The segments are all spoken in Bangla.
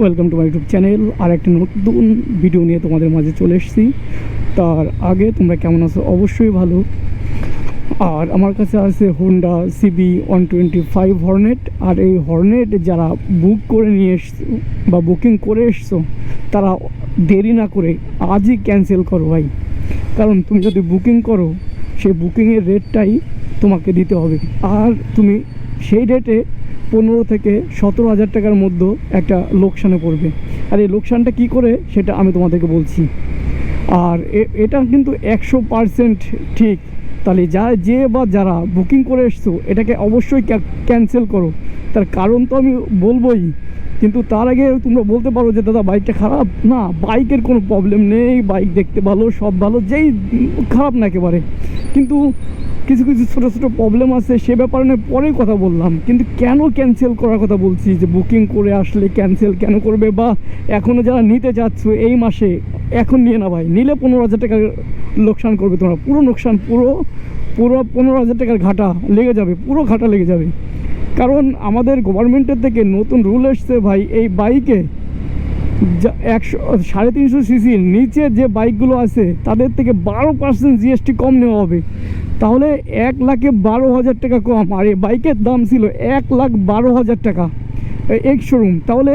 Welcome to my YouTube channel আর একটা নতুন ভিডিও নিয়ে তোমাদের মাঝে চলে এসেছি। তার আগে তোমরা কেমন আছো? অবশ্যই ভালো। আর আমার কাছে আছে Honda CB one twenty five Hornet আর এই হর্নেট যারা বুক করে নিয়ে এসছো বা বুকিং করে এসছো, তারা দেরি না করে আজই ক্যান্সেল করো ভাই। কারণ তুমি যদি বুকিং করো, সেই বুকিংয়ের রেটটাই তোমাকে দিতে হবে। আর তুমি সেই রেটে পনেরো থেকে সতেরো হাজার টাকার মধ্যে একটা লোকসানে পড়বে। আর এই লোকসানটা কী করে সেটা আমি তোমাদেরকে বলছি। আর এটা কিন্তু একশো পারসেন্ট ঠিক। তাহলে যা, যে বা যারা বুকিং করে এসছো, এটাকে অবশ্যই ক্যান্সেল করো। তার কারণ তো আমি বলবোই কিন্তু তার আগে তোমরা বলতে পারো যে, দাদা বাইকটা খারাপ? না বাইকের কোনো প্রবলেম নেই। বাইক দেখতে ভালো, সব ভালো, যেই খারাপ না একেবারে। কিন্তু কিছু কিছু ছোটো ছোটো প্রবলেম আছে, সে ব্যাপারে না পরে কথা বললাম। কিন্তু কেন ক্যান্সেল করার কথা বলছি? যে বুকিং করে আসলে ক্যান্সেল কেন করবে? বা এখনও যারা নিতে চাচ্ছ এই মাসে এখন নিয়ে না ভাই, নিলে পনেরো হাজার টাকার লোকসান করবে তোমরা। পুরো লোকসান পুরো পুরো পনেরো হাজার টাকার ঘাটা লেগে যাবে, পুরো ঘাটা লেগে যাবে। কারণ আমাদের গভর্নমেন্টের থেকে নতুন রুল এসছে ভাই, এই বাইকে একশো, সাড়ে তিনশো সিসির নিচে যে বাইকগুলো আছে, তাদের থেকে বারো পার্সেন্ট জিএসটি কম নেওয়া হবে। তাহলে এক লাখে বারো হাজার টাকা কম, আর এই বাইকের দাম ছিল এক লাখ বারো হাজার টাকা। এক শোরুম তাহলে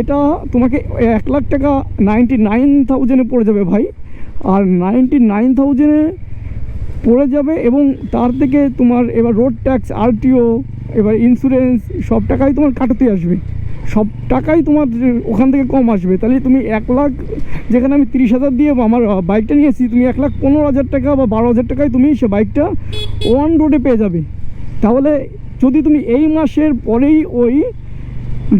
এটা তোমাকে এক লাখ টাকা নাইনটি নাইন থাউজেন্ডে পড়ে যাবে ভাই। আর নাইনটি নাইন থাউজেন্ডে পড়ে যাবে এবং তার থেকে তোমার এবার রোড ট্যাক্স আরটিও এবার ইন্স্যুরেন্স সব টাকাই তোমার কাটাতে আসবে। সব টাকাই তোমার ওখান থেকে কম আসবে। তাহলে তুমি এক লাখ, যেখানে আমি তিরিশ হাজার দিয়ে আমার বাইকটা নিয়েছি, তুমি এক লাখ পনেরো হাজার টাকা বা বারো হাজার টাকায় তুমি সে বাইকটা ওয়ান রোডে পেয়ে যাবে। তাহলে যদি তুমি এই মাসের পরেই ওই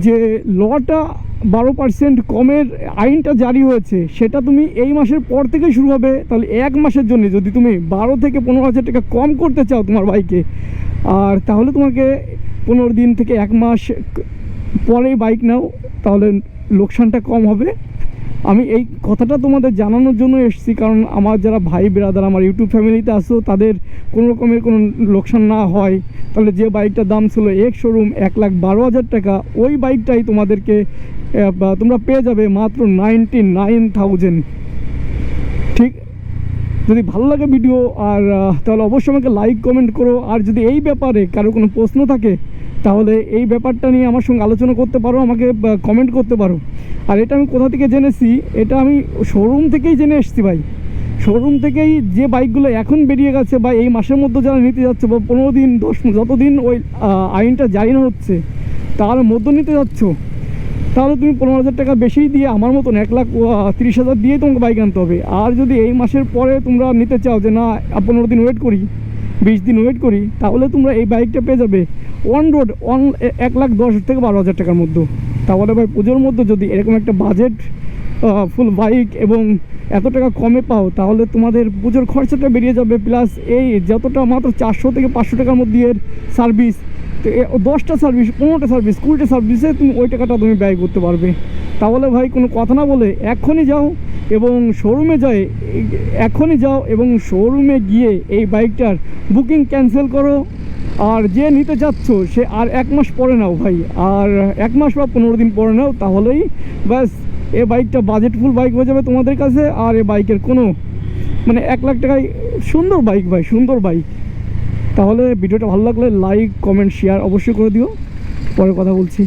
যে লটা বারো পার্সেন্ট কমের আইনটা জারি হয়েছে, সেটা তুমি এই মাসের পর থেকে শুরু হবে, তাহলে এক মাসের জন্য যদি তুমি বারো থেকে পনেরো হাজার টাকা কম করতে চাও তোমার বাইকে, আর তাহলে তোমাকে পনেরো দিন থেকে এক মাস পরেই বাইক নাও, তাহলে লোকসানটা কম হবে। আমি এই কথাটা তোমাদের জানানোর জন্য এসেছি, কারণ আমার যারা ভাই ব্রাদার আমার ইউটিউব ফ্যামিলিতে আসো তাদের কোনো রকমের কোনো লোকসান না হয়। তাহলে যে বাইকটার দাম ছিল এক শোরুম এক লাখ বারো হাজার টাকা, ওই বাইকটাই তোমাদেরকে তোমরা পেয়ে যাবে মাত্র নাইনটি নাইন থাউজেন্ড ঠিক? যদি ভালো লাগে ভিডিও আর তাহলে অবশ্যই আমাকে লাইক কমেন্ট করো। আর যদি এই ব্যাপারে কারও কোনো প্রশ্ন থাকে তাহলে এই ব্যাপারটা নিয়ে আমার সঙ্গে আলোচনা করতে পারো, আমাকে কমেন্ট করতে পারো। আর এটা আমি কোথা থেকে জেনেছি, এটা আমি শোরুম থেকেই জেনে এসেছি ভাই। শোরুম থেকেই যে বাইকগুলো এখন বেরিয়ে গেছে বা এই মাসের মধ্যে যারা নিতে যাচ্ছে বা পনেরো দিন, দশ যতদিন ওই আইনটা জারি না হচ্ছে, তার মধ্যে নিতে যাচ্ছ। তাহলে তুমি পনেরো হাজার টাকা বেশি দিয়ে আমার মতন এক লাখ তিরিশ হাজার দিয়ে তোমাকে বাইক আনতে হবে। আর যদি এই মাসের পরে তোমরা নিতে চাও যে না পনেরো দিন ওয়েট করি, বিশ দিন ওয়েট করি, তাহলে তোমরা এই বাইকটা পেয়ে যাবে। ওয়ান রোড ওয়ান এক লাখ দশ থেকে বারো হাজার টাকার মধ্যে। তাহলে ভাই, পুজোর মধ্যে যদি এরকম একটা বাজেট ফুল বাইক এবং এত টাকা কমে পাও, তাহলে তোমাদের পুজোর খরচাটা বেরিয়ে যাবে। প্লাস এই যতটা মাত্র চারশো থেকে পাঁচশো টাকার মধ্যে এর সার্ভিস তো দশটা সার্ভিস পনেরোটা সার্ভিস কুড়িটা সার্ভিসে তুমি ওই টাকাটা তুমি ব্যয় করতে পারবে। তাহলে ভাই, কোনো কথা না বলে এখনই যাও এবং শোরুমে যাই এখনই যাও এবং শোরুমে গিয়ে এই বাইকটার বুকিং ক্যান্সেল করো। আর যে নিতে চাচ্ছ সে আর এক মাস পরে নাও ভাই। আর এক মাস বা পনেরো দিন পরে নাও, তাহলেই ব্যাস, এ বাইকটা বাজেটফুল বাইক হয়ে যাবে তোমাদের কাছে, আর এ বাইকের কোনো মানে এক লাখ টাকায় সুন্দর বাইক ভাই, সুন্দর বাইক তাহলে ভিডিওটা ভালো লাগলে লাইক কমেন্ট শেয়ার অবশ্যই করে দিও। পরে কথা বলছি।